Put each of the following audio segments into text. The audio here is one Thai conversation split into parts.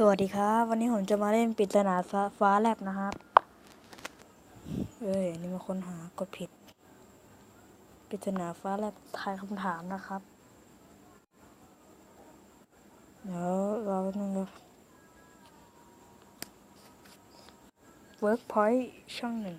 สวัสดีครับ วันนี้ผมจะมาเล่นปริศนาฟ้าฟ้าแลบนะครับ เอ้ยอันนี่มาค้นหากดผิดปริศนาฟ้าแลบทายคำถามนะครับ เดี๋ยวรอแป๊บนึงครับ Workpoint ช่องหนึ่ง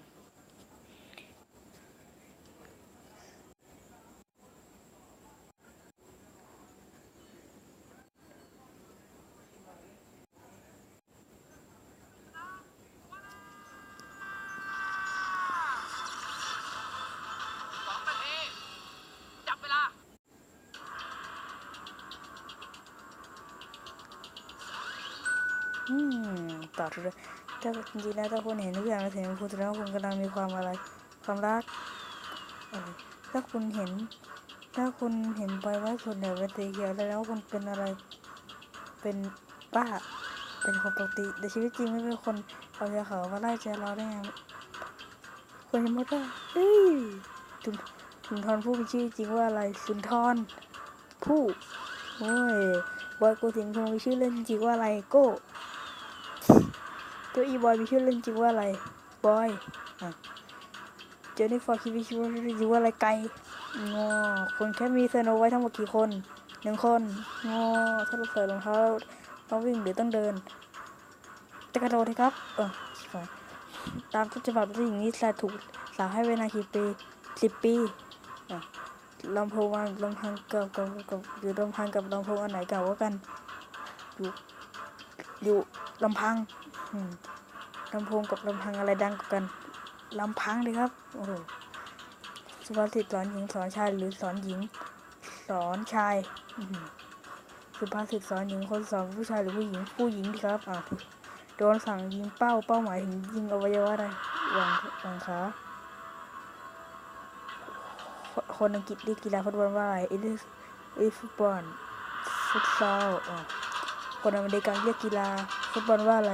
อืมต่อเรื่องถ้าจริงๆแล้วถ้าคุณเห็นทุกอย่างแล้วถึงคุณแสดงว่าคุณกำลังมีความอะไร ความรักถ้าคุณเห็น ถ้าคุณเห็นใบไม้ส่วนใหญ่เป็นสีเขียวแล้วคุณเป็นอะไร เป็นบ้า เป็นคนปกติ แต่ชีวิตจริงไม่เป็นคนเอาใจเขามาไล่ใจเราได้ไงคนจะมดว่าเฮ้ยสุนสุนทรผู้มีชื่อจริงว่าอะไรสุนทรผู้โอ้ยบอยโกสินทร์มีชื่อเล่นจริงว่าอะไรโก้ ตัวอีบอยมีชื่อเล่นจริงว่าอะไรบอยอะเจอในฟอร์คิดมีชื่อเล่นจริงว่าอะไรไก่งอคนแค่มีเซโนไว้ทั้งหมดกี่คนหนึ่งคนงอถ้าเราใส่รองเท้าต้องวิ่งหรือต้องเดินจะกระโดดเลยครับ เออตามต้นฉบับผู้หญิงนี้สาถูกสาวให้เวลากี่ปีสิบปีลำโพงวันลำพังกับกับกับหรือลำพังกับลำโพงอันไหนเก่ากว่ากัน อยู่อยู่ลำพัง ลำโพงกับลำพังอะไรดังกว่ากันลำพังเลยครับโอ้โหสุภาษิตสอนหญิงสอนชายหรือสอนหญิง สอนชายสุภาษิตสอนหญิงคนสอนผู้ชายหรือผู้หญิงผู้หญิงดีครับอ่าโดนสั่งยิงเป้าเป้าหมายถึงยิงอวัยวะใดหวังหวังขาคนอังกฤษเรียกกีฬาฟุตบอลว่าอะไรอิลิสอิฟุตบอลฟุตซอลอ๋อคนอเมริกันเรียกกีฬาฟุตบอลว่าอะไร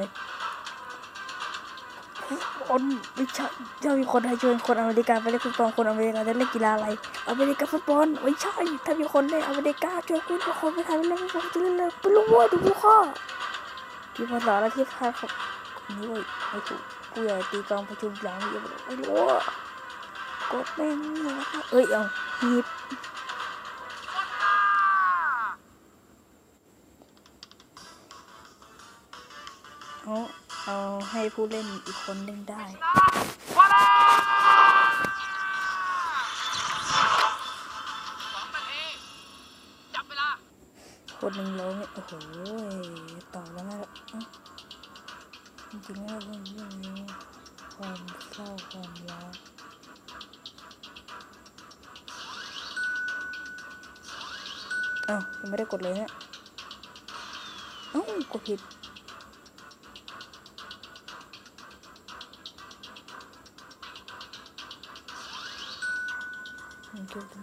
คนไม่ใช่ถ้ามีคนไทยชวนคนอเมริกันไปเล่นฟุตบอลคนอเมริกันจะเล่นกีฬาอะไร อเมริกันฟุตบอลไม่ใช่ถ้ามีคนในอเมริกาชวนคุณคนไปทยไปเล่นฟุตบอลจะเล่นอะไรไม่รู้ว่าดูข้อที่ภาษาและที่พาเขานี่เว้ยไม่ถูกกูอยากตีกลองประชุมหลังนี่ไม่รู้กดแม่งนะคะเอ้ยเอาหีบ ผู้เล่นอีกคนเล่นได้ คนหนึ่งแล้วเนี่ยโอ้โหต่อแล้วนะเอ้าจริงๆแล้วเรื่องนี้ความเศร้าความรักเอ้ายังไม่ได้กดเลยเนี่ยเอ้ากดผิด มันจะเป็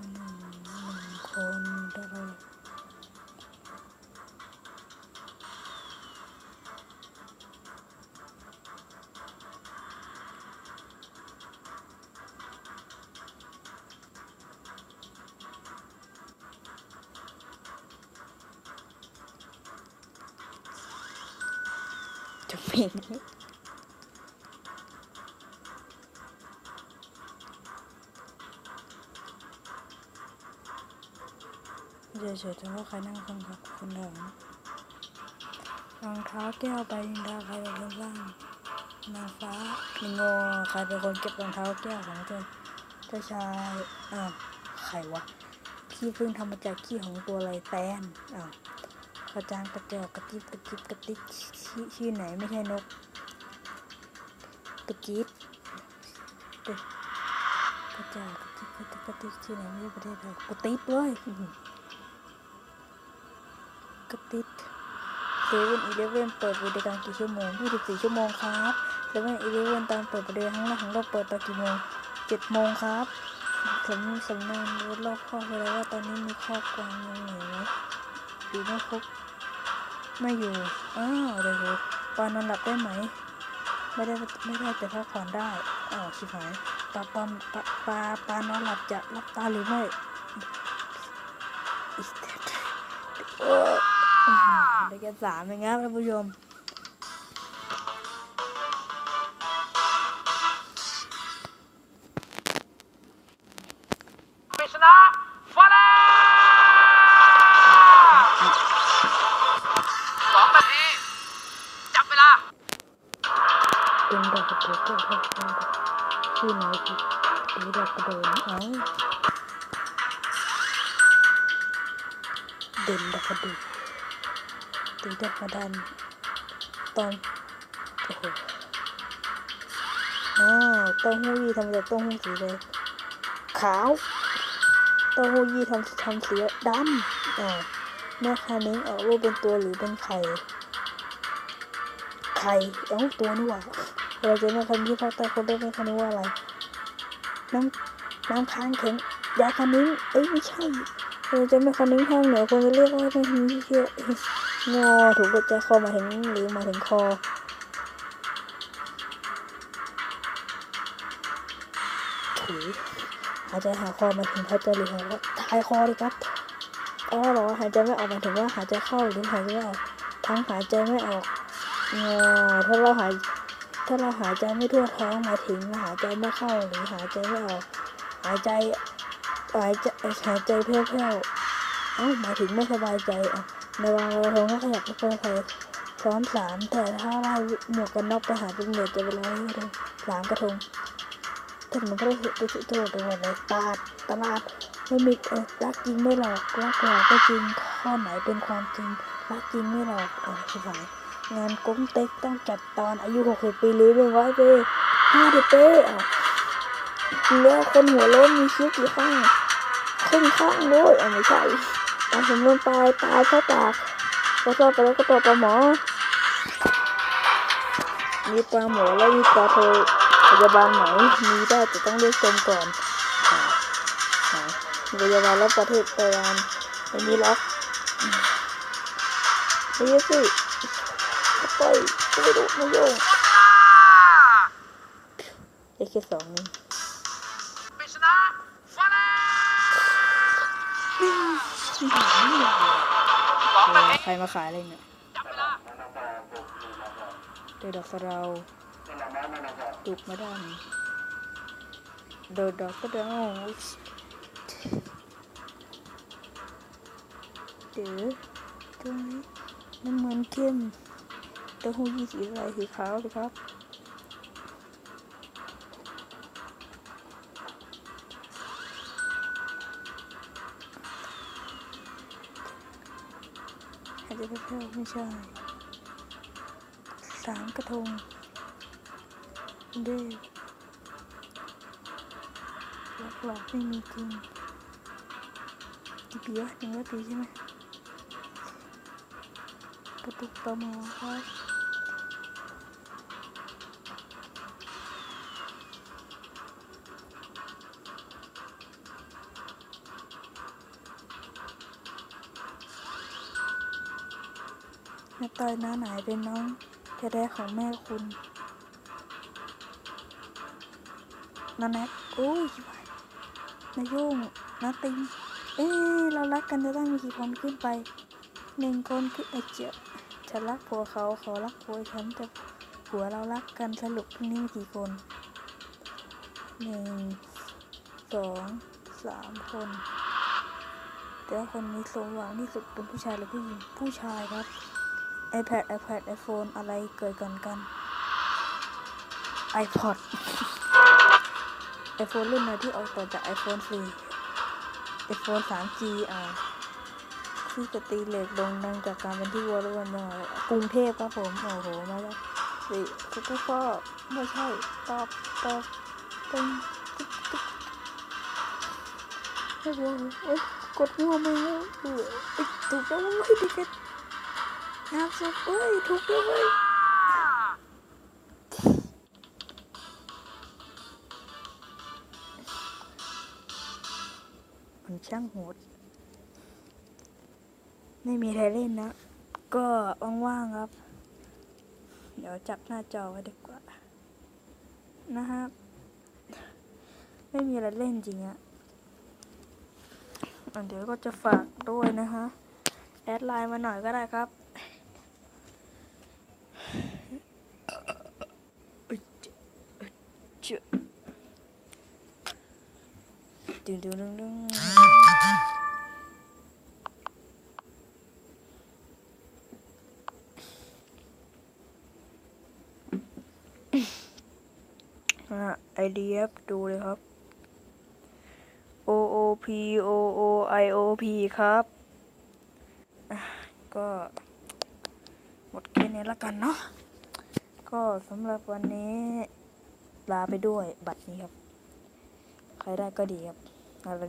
นหนึ่ง หนึ่งคนได้ไหมจะเป็นเดี๋ยวเฉยๆว่าใครนั่งคนขับคนหลังรองเท้าแก้วใบนินดาใครเป็นคนสร้างนางฟ้าลิงโงใครเป็นคนเก็บรองเท้าแก้วของเจ้าเจ้าชายอ้าวใครวะขี้พึ่งทำมาจากขี้ของตัวอะไรแตนอ้าวกระจางกระจอกกระติบกระจิบกระติกชื่อชื่อไหนไม่ใช่นกกระจิบกระจอกกระจิบกระติกกระติกชื่อไหนไม่ใช่ประเทศไทยกระติบเลย กระติบเซเว่นอีเลฟเว่นเปิดบริการกี่ชั่วโมง 24 ชั่วโมงครับเซเว่นอีเลฟเว่นตามเปิดบริการครั้งแรกของเราเปิดตอนกี่โมง 7 โมงครับสำสำนานรู้รอบข้อไปแล้วว่าตอนนี้มีข้อกวางยังไหนไหมหรือไม่ครบไม่อยู่อ้าวเดี๋ยวดูปานอนหลับได้ไหม ไม่ได้ไม่ได้แต่พักผ่อนได้อ้าวชิบหายปลาปอมปลาปลาปลานอนหลับจะรับตาหรือไม่อีส ได้แค่สามเองครับท่านผู้ชมปริศนาฟาเลสองนาที จับเวลา เป็กระโดดก็ได้ชื่อไดดีแกระโดดเอาเดินแบบกระโดด ตีดอกกระดันตอนโอ้โหอ้าวเต้าหู้ยี้ทำจากเต้าหู้สีเลยขาวเต้าหู้ยี้ทำทำสีดำอ่าเมื่อคานิ้งออกรูปเป็นตัวหรือเป็นไข่ไข่เอ้าตัวนี่หว่าเราจะมาคำที่ภาคใต้คนได้ไหมคะนี่ว่าอะไร น้ำน้ำค้างแข็งยาคันนิ้งเอ้ยไม่ใช่เราจะไม่คันนิ้งทางเหนือคนจะเรียกว่าเป็นที่เชื่อ งอถูกกดใจคอมาถึงหรือมาถึงคอถุยหายใจหาคอมาถึงหายใจหรือหายทายคอเลยครับอ๋อบอกว่าหายใจไม่ออกมาถึงว่าหายใจเข้าหรือหายใจไม่ออกทั้งหายใจไม่ออกงอถ้าเราหายถ้าเราหายใจไม่ทั่วท้องมาถึงหายใจไม่เข้าหรือหายใจไม่ออก หายใจหายใจหายใจแผ่วๆเอ้ามาถึงไม่สบายใจอะ ในวางเราท้องก็ขยับไปไปซ้อนสามแต่ถ้าเราหมวกกันน็อกไปหาตำรวจจะเป็นร้อยกระทงสามกระทงถนนก็ได้เห็นไปสุดต่งไปหมดเลยตาดตลาดไม่มีเออรักจริงไม่หลอกรักหลอกก็จริงข้อไหนเป็นความจริงรักจริงไม่หลอกเออคือไหนงานก้มเต็กต้องจัดตอนอายุ60ปีหรือ100ปี50ปีอะแล้วคนหัวโล้นมีคิ้วกี่ข้างครึ่งข้างด้วยอะไม่ใช่ ตามสำนวนตายตายเพราะปากก็ชอบไปแล้วก็ตัวปลาหมอ มีปลาหมอแล้วมีปลาโทพยาบาลไหนมีได้แต่ต้องเรียกชมก่อนมีพยาบาลแล้วประเทศไต้หวันไม่มีล็อกอืมไม่สิไปไม่รู้ไม่โยงไอ้แค่สองนี่ ใครมาขายอะไรเนี่ยเดดอกสเราดุกมาดันโดดดอกก็เดาเดี๋ยวตรงนี้น้ำมันเข้มเต้าหู้ยี่สีอะไรสีขาวสิครับ จะเป็นเพื่อนไม่ใช่สามกระทงเด้หลอกหลอกไม่มีจริงกี่ปีวะหนึ่งร้อยน้าต้อยน้าไหนเป็นน้องแท้ๆของแม่คุณน้าแน็กโอ้ยบายนายุ่งนาติง เอ๊ะเรารักกันจะต้องมีกี่คนขึ้นไป หนึ่งคนคือไอเจียฉันรักผัวเขาเขารักผัวฉันแต่ผัวเรารักกันสรุปพรุ่งนี้มีกี่คนหนึ่งสองสามคน แต่คนนี้สมหวังที่สุดเป็นผู้ชายหรือผู้หญิงผู้ชายครับ iPad iPad iPhone อะไรเกิดก่อนกัน iPod iPhone รุ่นไหนที่ออกต่อจาก iPhone 4 iPhone 3G อ่าที่จะตีเหล็กโดงดังจากการเป็นที่วัวรุ่นมากรุงเทพครับผมโอ้โหมาแล้วสิสกูฟอไม่ใช่ตอบตอบตึงตึ๊กตึ๊กโอ้โหเอ้กดหัวมือเออเอ้ยถูกแล้วเว้ยดิเกต น้ำซุปเอ้ยถูกแล้วเว้ยมันช่างโหด ไม่มีใครเล่นนะ ก็ว่างๆครับ เดี๋ยวจับหน้าจอไว้ดีกว่า นะครับ ไม่มีอะไรเล่นจริงอะอะเดี๋ยวก็จะฝากด้วยนะฮะ แอดไลน์มาหน่อยก็ได้ครับอึ๊ดอึ๊ดจึ๊ด ดึงดึงดึงดึงไอเดียดูเลยครับ O O P O O I O P ครับ ก็หมดแค่นี้ละกันเนาะ ก็สำหรับวันนี้ลาไปด้วยบัตรนี้ครับ ใครได้ก็ดีครับ งานวั